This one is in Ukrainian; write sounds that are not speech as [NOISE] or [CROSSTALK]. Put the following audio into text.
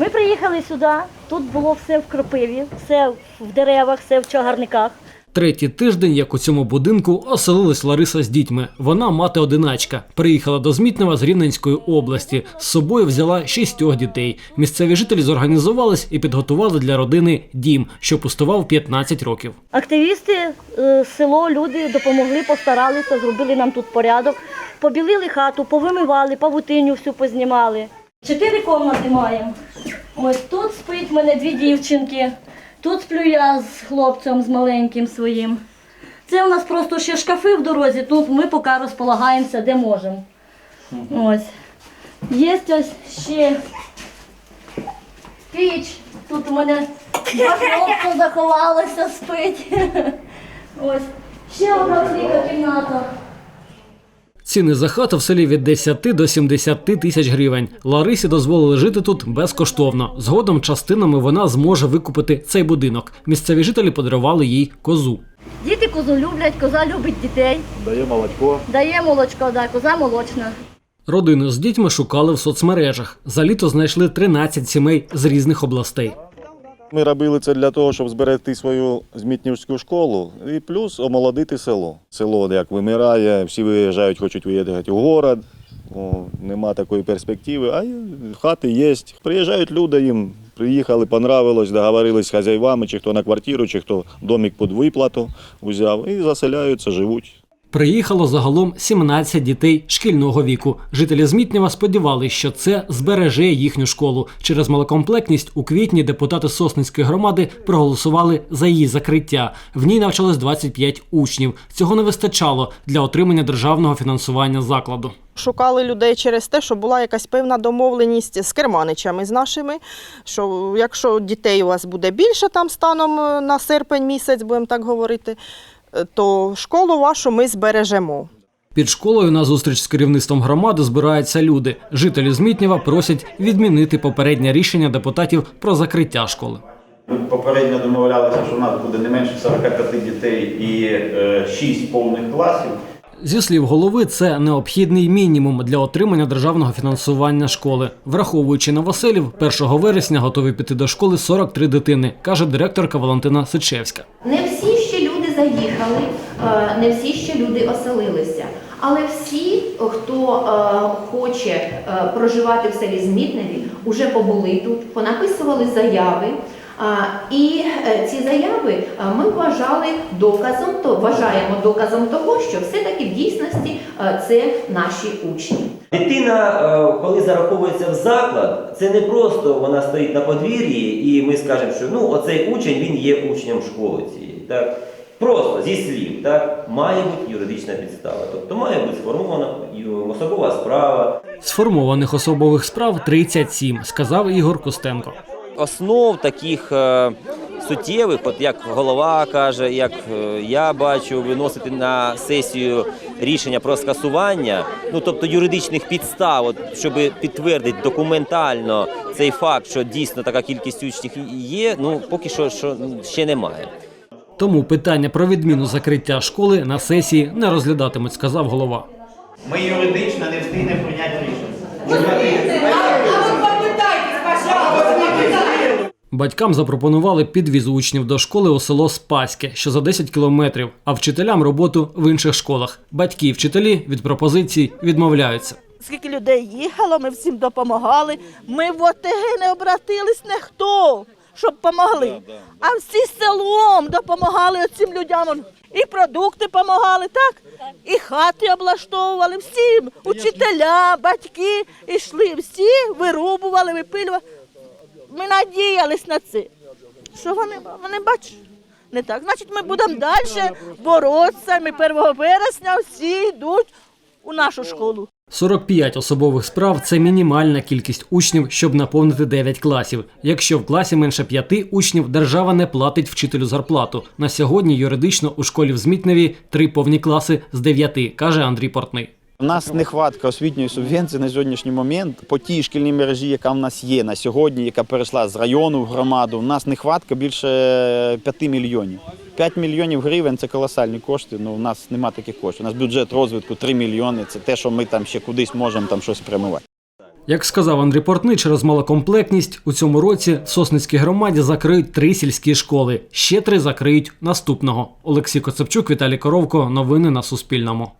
Ми приїхали сюди, тут було все в кропиві, все в деревах, все в чагарниках. Третій тиждень, як у цьому будинку, оселилась Лариса з дітьми. Вона мати одиначка. Приїхала до Змітнева з Рівненської області. З собою взяла шістьох дітей. Місцеві жителі зорганізувались і підготували для родини дім, що пустував 15 років. Активісти, е, село, люди допомогли, постаралися, зробили нам тут порядок, побілили хату, повимивали, павутиню всю познімали. Чотири кімнати маємо. Ось тут спить в мене дві дівчинки, тут сплю я з хлопцем, з маленьким своїм. Це у нас просто ще шкафи в дорозі, тут ми поки розполагаємося, де можемо. Ось. Є ось ще піч. Тут у мене два хлопці заховалося, спить. [LAUGHS] Ось. Ще одна велика кімната. Ціни за хату в селі від 10 до 70 тисяч гривень. Ларисі дозволили жити тут безкоштовно. Згодом частинами вона зможе викупити цей будинок. Місцеві жителі подарували їй козу. Діти козу люблять, коза любить дітей. Дає молочко. Дає молочко, да, коза молочна. Родину з дітьми шукали в соцмережах. За літо знайшли 13 сімей з різних областей. Ми робили це для того, щоб зберегти свою змітнівську школу і плюс омолодити село. Село як вимирає, всі виїжджають, хочуть виїхати у город. О, нема такої перспективи, а хати є. Приїжджають люди, їм приїхали, понравилось, договорились з хазяївами, чи хто на квартиру, чи хто домик під виплату взяв, і заселяються, живуть. Приїхало загалом 17 дітей шкільного віку. Жителі Змітнєва сподівалися, що це збереже їхню школу. Через малокомплектність у квітні депутати Сосницької громади проголосували за її закриття. В ній навчалось 25 учнів. Цього не вистачало для отримання державного фінансування закладу. Шукали людей через те, що була якась певна домовленість з керманичами з нашими. Що якщо дітей у вас буде більше там станом е, на серпень місяць, будемо так говорити, то школу вашу ми збережемо. Під школою на зустріч з керівництвом громади збираються люди. Жителі Змітнєва просять відмінити попереднє рішення депутатів про закриття школи. Ми попередньо домовлялися, що у нас буде не менше 45 дітей і е, 6 повних класів. Зі слів голови, це необхідний мінімум для отримання державного фінансування школи. Враховуючи новоселів, 1 вересня готові піти до школи 43 дитини, каже директорка Валентина Сичевська. Не всі ще люди заїхали, е, не всі ще люди оселилися. Але всі, хто е, хоче е, проживати в селі Змітневі, вже побули тут, понаписували заяви. І е, ці заяви ми вважали доказом, то вважаємо доказом того, що все-таки в дійсності це наші учні. Дитина, е, коли зараховується в заклад, це не просто вона стоїть на подвір'ї, і ми скажемо, що ну оцей учень він є учнем школи цієї. Так? Просто зі слів, так, має бути юридична підстава. Тобто має бути сформована особова справа, Сформованих особових справ 37, сказав Ігор Костенко. Основ таких е, суттєвих, от як голова каже, як е, я бачу, виносити на сесію рішення про скасування, ну тобто юридичних підстав, от, щоб підтвердити документально цей факт, що дійсно така кількість учнів є, ну поки що, що ще немає. Тому питання про відміну закриття школи на сесії не розглядатимуть, сказав голова. Ми юридично не встигнемо прийняти рішення. Батькам запропонували підвіз учнів до школи у село Спаське, що за 10 кілометрів, а вчителям роботу в інших школах. Батьки і вчителі від пропозицій відмовляються. Скільки людей їхало, ми всім допомагали. Ми в ОТГ не обратились ніхто, щоб допомогли. А всі селом допомагали цим людям. І продукти допомагали, так? І хати облаштовували всім. Учителя, батьки йшли, всі вирубували, випилювали. Ми надіялись на це. Що вони, вони бачать? Не так. Значить, ми будемо далі боротися. Ми 1 вересня всі йдуть у нашу школу. 45 особових справ це мінімальна кількість учнів, щоб наповнити 9 класів. Якщо в класі менше 5 учнів, держава не платить вчителю зарплату. На сьогодні юридично у школі в Змітневі три повні класи з 9, каже Андрій Портний. У нас нехватка освітньої субвенції на сьогоднішній момент по тій шкільній мережі, яка в нас є на сьогодні, яка перейшла з району в громаду. У нас нехватка більше 5 мільйонів. 5 мільйонів гривень це колосальні кошти. Ну у нас немає таких коштів. У нас бюджет розвитку 3 мільйони. Це те, що ми там ще кудись можемо там щось спрямувати. Як сказав Андрій Портний, через малокомплектність у цьому році в Сосницькій громаді закриють три сільські школи. Ще три закриють наступного. Олексій Коцепчук, Віталій Коровко. Новини на Суспільному.